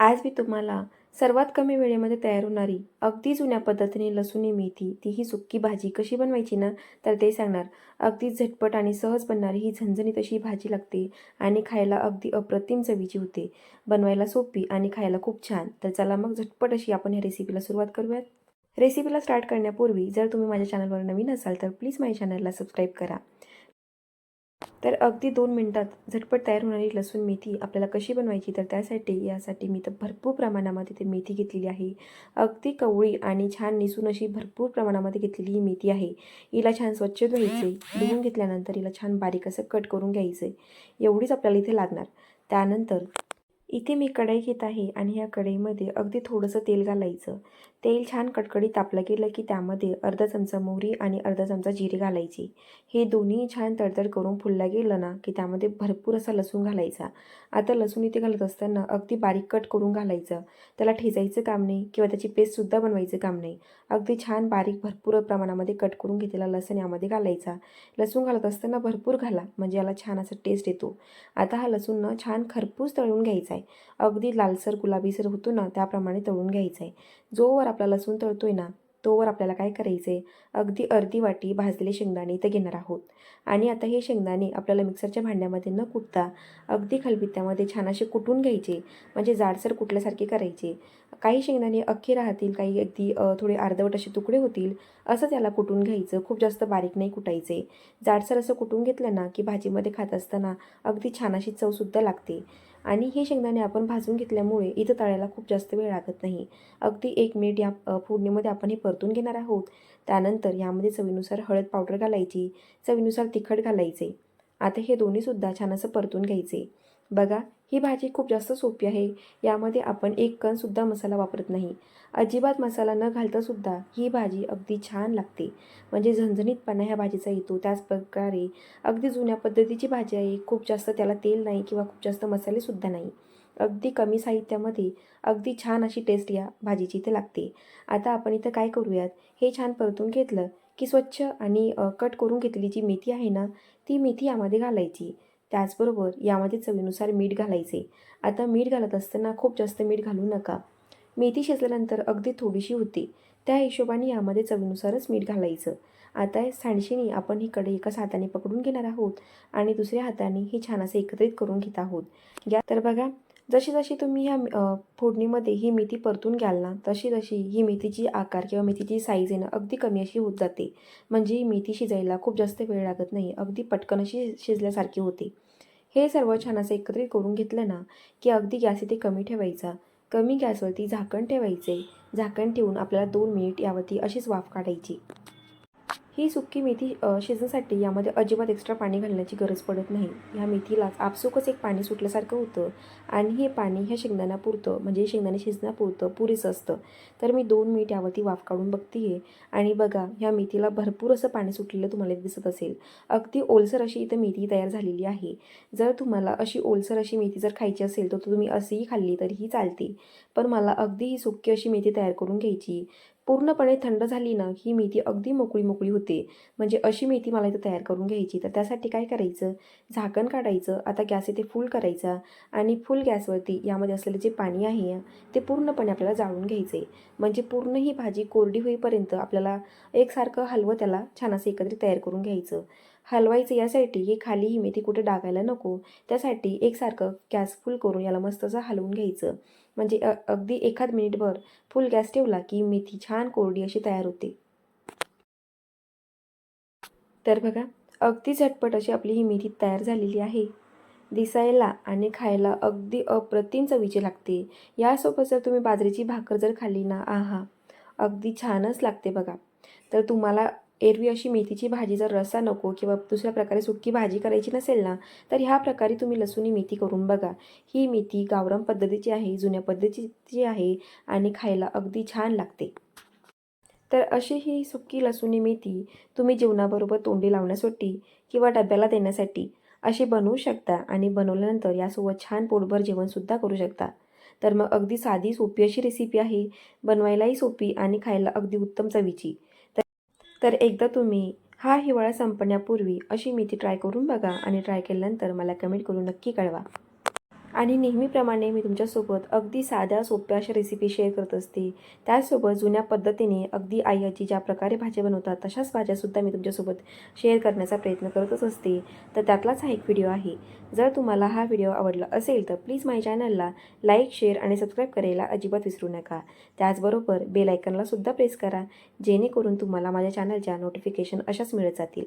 आज मी तुम्हाला सर्वात कमी वेळेमध्ये तयार होणारी अगदी जुन्या पद्धतीने लसूणी मेथी तीही सुक्की भाजी कशी बनवायची ना तर ते सांगणार. अगदी झटपट आणि सहज बनणारी ही झणझणीत अशी भाजी लागते आणि खायला अगदी अप्रतिम चवीची होते. बनवायला सोपी आणि खायला खूप छान. तर चला मग झटपट अशी आपण ह्या रेसिपीला सुरुवात करूयात. रेसिपीला स्टार्ट करण्यापूर्वी जर तुम्ही माझ्या चॅनलवर नवीन असाल तर प्लीज माझ्या चॅनलला सबस्क्राईब करा. तर अगदी दोन मिनटात झटपट तयार होणारी लसूण मेथी आपल्याला कशी बनवायची तर त्यासाठी यासाठी मी तर भरपूर प्रमाणामध्ये ते मेथी घेतलेली आहे. अगदी कवळी आणि छान निसून अशी भरपूर प्रमाणामध्ये घेतलेली ही मेथी आहे. हिला छान स्वच्छ धुवायचे. धुवून घेतल्यानंतर हिला छान बारीक असं कट करून घ्यायचं. आहे एवढीच आपल्याला इथे लागणार. त्यानंतर इथे मी कढई घेत आहे आणि ह्या कढईमध्ये अगदी थोडंसं तेल घालायचं. तेल छान कडकडीत तापलं गेलं की त्यामध्ये अर्धा चमचा मोहरी आणि अर्धा चमचा जिरे घालायची. हे दोन्ही छान तडतड करून फुलला गेलं ना की त्यामध्ये भरपूर असा लसूण घालायचा. आता लसूण इथे घालत असताना अगदी बारीक कट करून घालायचं. त्याला ठेचायचं काम नाही किंवा त्याची पेस्टसुद्धा बनवायचं काम नाही. अगदी छान बारीक भरपूर प्रमाणामध्ये कट करून घेतलेला लसूण यामध्ये घालायचा. लसूण घालत असताना भरपूर घाला म्हणजे याला छान असा टेस्ट येतो. आता हा लसूण ना छान खरपूस तळून घ्यायचा आहे अगदी लालसर गुलाबीसर होतो ना त्याप्रमाणे तळून घ्यायचा आहे जोवर आपला लसूण तळतोय ना तोवर आपल्याला काय करायचं आहे अगदी अर्धी वाटी भाजलेले शेंगदाणे इथे घेणार आहोत. आणि आता हे शेंगदाणे आपल्याला मिक्सरच्या भांड्यामध्ये न कुटता अगदी खलबित्त्यामध्ये छान असे कुटून घ्यायचे. म्हणजे जाडसर कुटल्यासारखे करायचे. काही शेंगदाणे अख्खे राहतील काही अगदी थोडे अर्धवट असे तुकडे होतील असं त्याला कुटून घ्यायचं. खूप जास्त बारीक नाही कुटायचे. जाडसर असं कुटून घेतलं ना की भाजीमध्ये खात असताना अगदी छान अशी चवसुद्धा लागते. आणि हे शेंगदाणे आपण भाजून घेतल्यामुळे इथं तळायला खूप जास्त वेळ लागत नाही. अगदी एक मिनिट या फोडणीमध्ये आपण हे परतून घेणार आहोत. त्यानंतर यामध्ये चवीनुसार हळद पावडर घालायची. चवीनुसार तिखट घालायचे. आता हे दोन्हीसुद्धा छान असं परतून घ्यायचे. बघा ही भाजी खूप जास्त सोपी आहे. यामध्ये आपण एक कणसुद्धा मसाला वापरत नाही. अजिबात मसाला न घालतासुद्धा ही भाजी अगदी छान लागते. म्हणजे झणझणीतपणा ह्या भाजीचा येतो. त्याच प्रकारे अगदी जुन्या पद्धतीची भाजी आहे. खूप जास्त त्याला तेल नाही किंवा खूप जास्त मसालेसुद्धा नाही. अगदी कमी साहित्यामध्ये अगदी छान अशी टेस्ट या भाजीची इथे लागते. आता आपण इथं काय करूयात? हे छान परतून घेतलं की स्वच्छ आणि कट करून घेतली जी मेथी आहे ना ती मेथी यामध्ये घालायची. त्याचबरोबर यामध्ये चवीनुसार मीठ घालायचे. आता मीठ घालत असताना खूप जास्त मीठ घालू नका. मेथी शिजल्यानंतर अगदी थोडीशी होती. त्या हिशोबाने यामध्ये चवीनुसारच मीठ घालायचं. आता सांडशीने आपण ही कढई एकाच हाताने पकडून घेणार आहोत आणि दुसऱ्या हाताने ही छान असं एकत्रित करून घेत आहोत. या तर बघा जशी जशी तुम्ही ह्या फोडणीमध्ये ही मेथी परतून घ्याल ना तशी तशी ही मेथीची आकार किंवा मेथीची साईज आहे ना अगदी कमी अशी होत जाते. म्हणजे ही मेथी शिजायला खूप जास्त वेळ लागत नाही अगदी पटकन अशी शिजल्यासारखी होते. हे सर्व छान असं एकत्रित करून घेतलं ना की अगदी गॅस इथे कमी ठेवायचा. कमी गॅसवरती झाकण ठेवायचे. झाकण ठेवून आपल्याला दोन मिनिट यावरती अशीच वाफ काढायची. ही सुक्की मेथी शिजण्यासाठी यामध्ये अजिबात एक्स्ट्रा पाणी घालण्याची गरज पडत नाही. ह्या मेथीलाच आपसुकच एक पाणी सुटल्यासारखं होतं आणि हे पाणी ह्या शेंगदाण्यापुरतं म्हणजे शेंगदाणे शिजण्यापुरतं पुरेसं असतं. तर मी दोन मिनिट यावरती वाफ काढून बघते आहे आणि बघा ह्या मेथीला भरपूर असं पाणी सुटलेलं तुम्हाला दिसत असेल. अगदी ओलसर अशी इथं मेथी तयार झालेली आहे. जर तुम्हाला अशी ओलसर अशी मेथी जर खायची असेल तर तुम्ही अशीही खाल्ली तरीही चालते. पण मला अगदी ही सुक्की अशी मेथी तयार करून घ्यायची. पूर्णपणे थंड झाली ना ही मेथी अगदी मोकळी मोकळी होते. म्हणजे अशी मेथी मला इथं तयार करून घ्यायची. तर त्यासाठी काय करायचं? झाकण काढायचं. आता गॅस इथे फुल करायचा. आणि फुल गॅसवरती यामध्ये असलेलं जे पाणी आहे ते पूर्णपणे आपल्याला जाळून घ्यायचं आहे म्हणजे पूर्ण ही भाजी कोरडी होईपर्यंत आपल्याला एकसारखं हलवं त्याला छान असं एकत्रित तयार करून घ्यायचं. हलवायचं यासाठी ही खाली ही मेथी कुठे डागायला नको. त्यासाठी एकसारखं गॅस फुल करून याला मस्त असं हलवून घ्यायचं. म्हणजे अगदी एखाद मिनिटभर फुल गॅस ठेवला की मेथी छान कोरडी अशी तयार होते. तर बघा अगदी झटपट अशी आपली ही मेथी तयार झालेली आहे. दिसायला आणि खायला अगदी अप्रतिम चवीची लागते. यासोबत जर तुम्ही बाजरीची भाकर जर खाल्ली ना आहा अगदी छानच लागते बघा. तर तुम्हाला एरवी अशी मेथीची भाजी जर रस्सा नको किंवा दुसऱ्या प्रकारे सुक्की भाजी करायची नसेल ना तर ह्या प्रकारे तुम्ही लसूणी मेथी करून बघा. ही मेथी गावराम पद्धतीची आहे जुन्या पद्धतीची आहे आणि खायला अगदी छान लागते. तर अशी ही सुक्की लसुणी मेथी तुम्ही जेवणाबरोबर तोंडी लावण्यासाठी किंवा डब्याला देण्यासाठी अशी बनवू शकता आणि बनवल्यानंतर यासोबत छान पोटभर जेवणसुद्धा करू शकता. तर मग अगदी साधी सोपी अशी रेसिपी आहे. बनवायलाही सोपी आणि खायला अगदी उत्तम चवीची. तर एकदा तुम्ही हा हिवाळा संपण्यापूर्वी अशी मेथी ट्राय करून बघा आणि ट्राय केल्यानंतर मला कमेंट करून नक्की कळवा. आणि नेहमीप्रमाणे मी तुमच्यासोबत अगदी साध्या सोप्या अशा रेसिपी शेअर करत असते. त्याचसोबत जुन्या पद्धतीने अगदी आई आजी ज्या प्रकारे भाज्या बनवतात तशाच भाज्यासुद्धा मी तुमच्यासोबत शेअर करण्याचा प्रयत्न करतच असते. तर त्यातलाच हा एक व्हिडिओ आहे. जर तुम्हाला हा व्हिडिओ आवडला असेल तर प्लीज माझ्या चॅनलला लाईक शेअर आणि सबस्क्राईब करायला अजिबात विसरू नका. त्याचबरोबर बेलायकनला सुद्धा प्रेस करा जेणेकरून तुम्हाला माझ्या चॅनलच्या नोटिफिकेशन अशाच मिळत जातील.